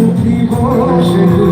উঠিব সে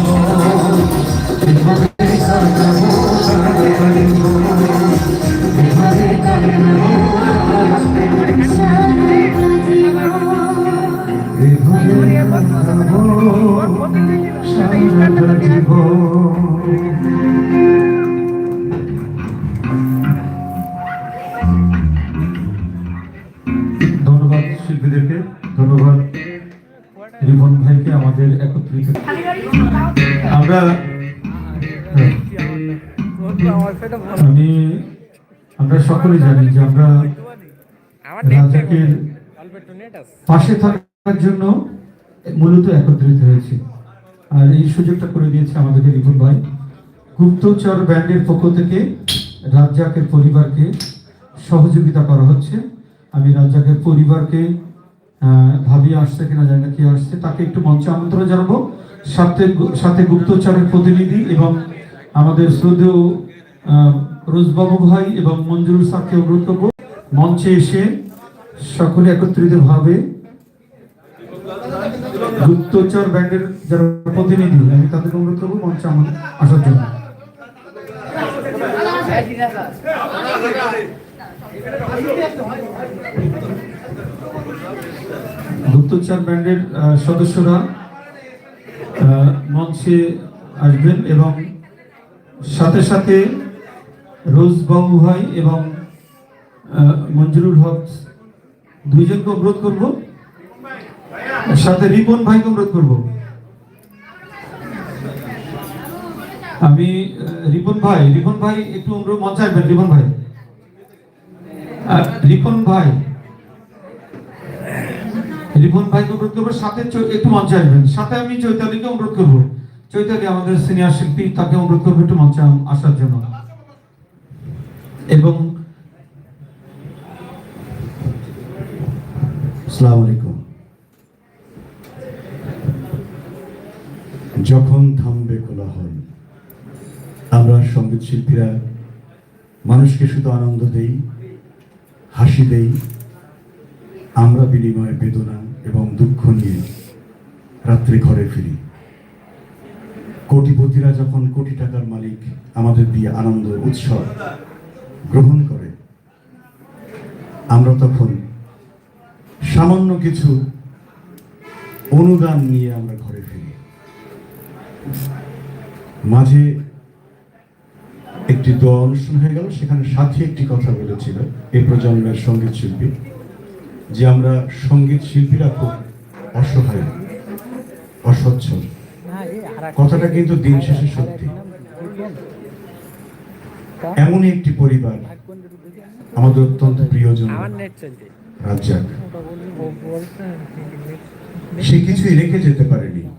সকলে জানি যে আমরা রাজাকের পাশে থাকার জন্য মূলত একত্রিত হয়েছি। আর এই সুযোগটা করে দিয়েছে আমাদেরকে রিপন ভাই। গুপ্তচর ব্যান্ডের পক্ষ থেকে রাজ্জাকের পরিবারকে সহযোগিতা করা হচ্ছে। আমি রাজ্জাকের পরিবারকে ভাবি আসছে কিনা জানি না কি আসছে, তাকে একটু মঞ্চে আমন্ত্রণ জানাব। সাথে সাথে গুপ্তচরের প্রতিনিধি এবং আমাদের শ্রদ্ধেয় রোজবাবু ভাই এবং মঞ্জুরুল সাহকে অনুরোধ মঞ্চে এসে সকলে একত্রিত ভাবে গুপ্তচর ব্যান্ডের যারা প্রতিনিধি, আমি তাদেরকে অনুরোধ করব মঞ্চে আমার আসার জন্য। গুপ্তচর ব্যান্ডের সদস্যরা মঞ্চে আসবেন এবং সাথে সাথে রোজবাবু ভাই এবং মঞ্জুরুল হক দুইজনকে অনুরোধ করব। সাথে রিপন ভাইকে অনুরোধ করব। আমি রিপন ভাই রিপন ভাই একটু অনুরোধ মঞ্চে আসবেন রিপন ভাই? রিপন ভাই, রিপন ভাইকে অনুরোধ করব, সাথে একটু মঞ্চে আসবেন সাথে আমি চৈতালিকে অনুরোধ করব। চৈতালি আমাদের সিনিয়র শিল্পী, তাকে অনুরোধ করব একটু মঞ্চে আসার জন্য। এবং যখন থামবে কোলাহল, আমরা সংগীত শিল্পীরা মানুষকে শুধু আনন্দ দেই, হাসি দেই, আমরা বিনিময়ে বেদনা এবং দুঃখ নিয়ে রাত্রে ঘরে ফিরি। কোটিপতিরা যখন কোটি টাকার মালিক, আমাদের দিয়ে আনন্দ, উৎসব গ্রহণ করে। আমরা তখন সামান্য কিছু অনুদান নিয়ে আমরা ঘরে ফিরি। মাঝে একটি দোয়া অনুষ্ঠান হয়ে গেল সেখানে সাথী একটি কথা বলেছিল এই প্রজন্মের সংগীত শিল্পী যে আমরা সংগীত শিল্পীরা খুব অসহায় অসচ্ছল। কথাটা কিন্তু দিন শেষে সত্যি। এমনই একটি পরিবার আমাদের অত্যন্ত প্রিয়জন রাজ্জাক। সে কিছুই রেখে যেতে পারেনি।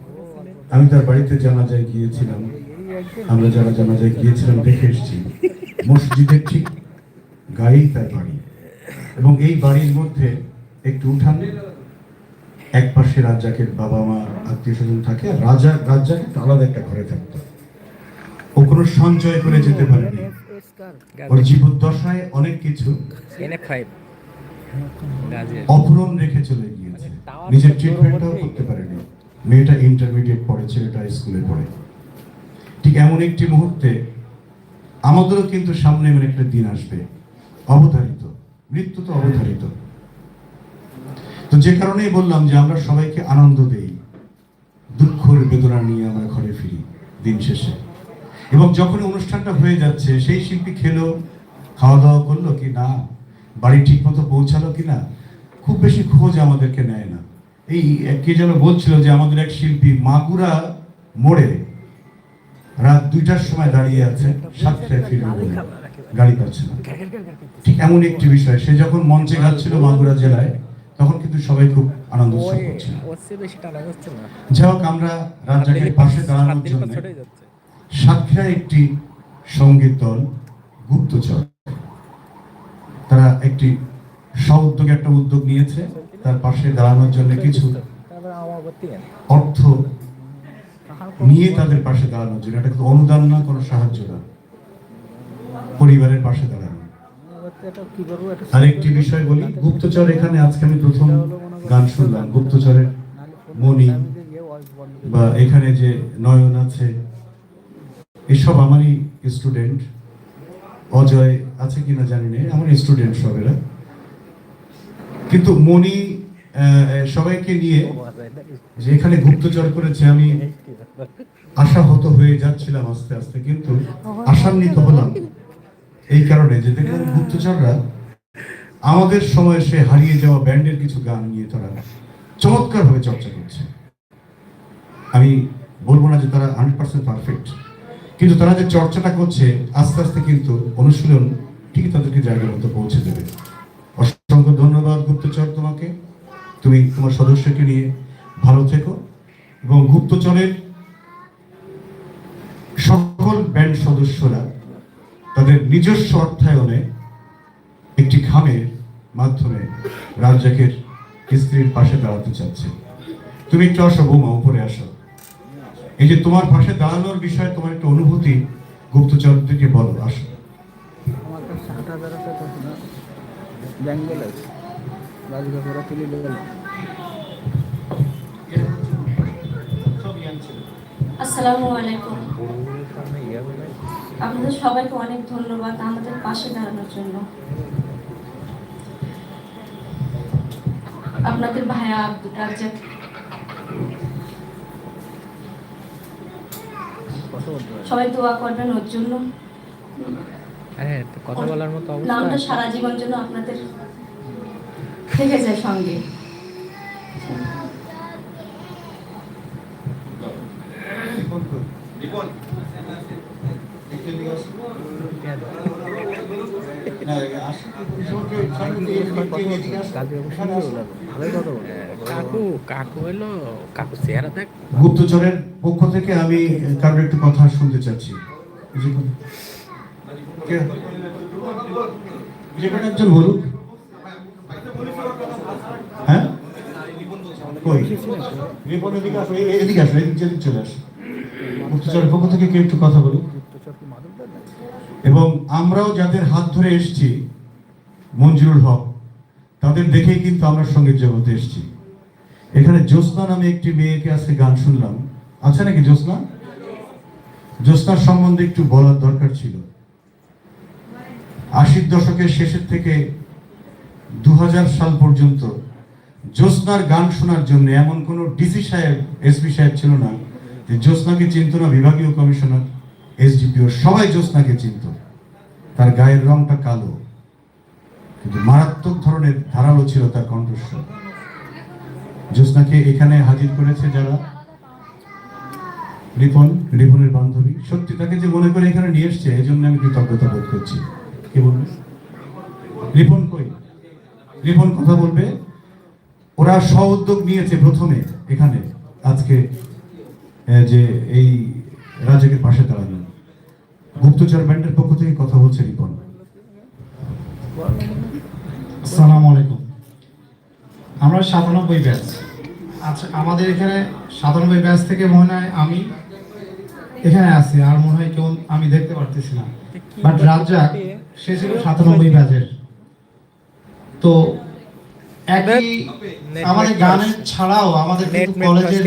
আমি তার বাড়িতে জানাজায় গিয়েছিলাম। আমরা যারা জানাজায় গিয়েছিলাম দেখে এসেছি। মসজিদের ঠিক গায়েই তার বাড়ি। এবং এই বাড়ির মধ্যে একটু উঠান। এক পাশে রাজ্জাকের বাবা মা আত্মীয় স্বজন থাকে। আর রাজা রাজ্জাক একটু আলাদা একটা ঘরে থাকতো। ও কোনো সঞ্চয় করে যেতে পারেনি। ওর জীবদ্দশায় অনেক কিছু। অপূরণ রেখে চলে গিয়েছে। নিজের ট্রিটমেন্টটাও করতে পারেনি। মেয়েটা ইন্টারমিডিয়েট পড়ে ছেলেটা স্কুলে পড়ে। ঠিক এমন একটি মুহূর্তে আমাদেরও কিন্তু সামনে এমন একটা দিন আসবে। অবধারিত। মৃত্যু তো অবধারিত। তো যে কারণেই বললাম যে আমরা সবাইকে আনন্দ দেই দুঃখের বেদনা নিয়ে আমরা ঘরে ফিরি দিন শেষে। এবং যখন অনুষ্ঠানটা হয়ে যাচ্ছে সেই শিল্পী খেলো খাওয়া দাওয়া করল কি না বাড়ি ঠিক মতো পৌঁছালো কি না খুব বেশি খোঁজ আমাদেরকে নেয় না। এই কে যেন বলছিল যে আমাদের এক শিল্পী মাগুরা মোড়ে রাত দুইটার সময় দাঁড়িয়ে আছে সাতটায় বলে। গাড়ি পাচ্ছে না। ঠিক এমন একটি বিষয়। সে যখন মঞ্চে গাচ্ছিল মাগুরা জেলায় তখন কিন্তু সবাই খুব আনন্দ উৎসব করছিল। যাই হোক আমরা রাজ্জাকের পাশে দাঁড়ানোর জন্য সাতক্ষীরা একটি সংগীত দল, গুপ্তচর। তারা একটি উদ্যোগে একটা উদ্যোগ নিয়েছে। তার পাশে দাঁড়ানোর জন্য কিছু অর্থ নিয়ে তাদের পাশে দাঁড়ানোর জন্য। এটা কিন্তু অনুদান না, কোনো সাহায্য না। পরিবারের পাশে দাঁড়ানো। আরেকটি বিষয় বলি, গুপ্তচর এখানে, আজকে আমি প্রথম গান শুনলাম। গুপ্তচরের মনি বা এখানে যে নয়ন আছে এসব আমারই স্টুডেন্ট অজয় আছে কিনা জানি না আমার স্টুডেন্ট সবেরা। কিন্তু মনি সবাইকে নিয়ে যে এখানে গুপ্তচর করেছে, আমি আশাহত হয়ে যাচ্ছিলাম আস্তে আস্তে, কিন্তু আশান্বিত হলাম। এই কারণে যে দেখলাম গুপ্তচররা, আমাদের সময় সে হারিয়ে যাওয়া ব্যান্ডের কিছু গান নিয়ে তারা চমৎকার ভাবে চর্চা করছে। আমি বলব না যে তারা হান্ড্রেড পার্সেন্ট পারফেক্ট কিন্তু তারা যে চর্চাটা করছে, আস্তে আস্তে কিন্তু অনুশীলন ঠিকই তাদেরকে জায়গার মতো পৌঁছে দেবে। অসংখ্য ধন্যবাদ, গুপ্তচর তোমাকে। তুমি তোমার সদস্যকে নিয়ে ভালো থেকো এবং গুপ্তচরের সকল ব্যান্ড সদস্যরা তাদের নিজস্ব অর্থায়নে একটি খামের মাধ্যমে রাজ্জাকের স্ত্রীর পাশে দাঁড়াতে চাচ্ছে। তুমি একটু আসো, বৌমা, উপরে আসো। এই যে তোমার পাশে দাঁড়ানোর বিষয়ে তোমার একটা অনুভূতি গুপ্তচরদেরকে বলো আসো। আসসালামু আলাইকুম। আপনাদের সবাইকে অনেক ধন্যবাদ আমাদের পাশে দাঁড়ানোর জন্য। আপনাদের ভাইয়া আব্দুল রাজ্জাক সবাই দোয়া করবেন ওর জন্য। হ্যাঁ তো কথা বলার মতো নামটা অবস্থা সারা জীবন জন্য আপনাদের থেকে যায় সঙ্গে। ভালোই কথা বলতো কাকু কাকু এলো, কাকু চেহারা দেখ। গুপ্তচরের পক্ষ থেকে আমি কারোর একটু কথা শুনতে চাচ্ছি। একজন বলুক। হ্যাঁ? বলুক? এবং আমরাও যাদের হাত ধরে এসেছি, মঞ্জুরুল হক, তাদের দেখেই কিন্তু আমরা সংগীত জগতে এসেছি। এখানে জ্যোৎস্না নামে একটি মেয়েকে আজকে গান শুনলাম। আছে নাকি জ্যোৎস্না? জ্যোৎস্নার সম্বন্ধে একটু বলার দরকার ছিল। আশির দশকের শেষের থেকে দু সাল পর্যন্ত জ্যোৎস্নার গান শোনার জন্য এমন কোনো ডিসি সাহেব এসপি সাহেব ছিল না যে জ্যোৎস্নাকে চিনত না বিভাগীয় কমিশনার এসডিপিও সবাই জ্যোৎস্নাকে চিনত। তার গায়ের রংটা কালো, কিন্তু মারাত্মক ধরনের ধারালো ছিল তার কণ্ঠস্বর। জ্যোৎস্নাকে এখানে হাজির করেছে যারা? রিপন রিপনের বান্ধবী। সত্যি তাকে যে মনে করে এখানে নিয়ে এসছে এই জন্য আমি কৃতজ্ঞতা বোধ করছি। কি বলবে? রিপন কই? রিপন কথা বলবে? ওরা স্ব উদ্যোগ নিয়েছে প্রথমে এখানে আজকে যে এই রাজাকের পাশে দাঁড়ানো। গুপ্তচর ব্যান্ডের পক্ষ থেকে কথা বলছে রিপন। আসসালামু আলাইকুম। আমরা সাতানব্বই ব্যাচ। আচ্ছা আমাদের এখানে সাতানব্বই ব্যাচ থেকে মনে হয় আমি এখানে আছি আর মনে হয় কেউ আমি দেখতে পারতেছি না। বাট রাজ্জাক সে ছিল সাতানব্বই ব্যাচের। তো একই আমাদের গানের ছাড়াও আমাদের কলেজের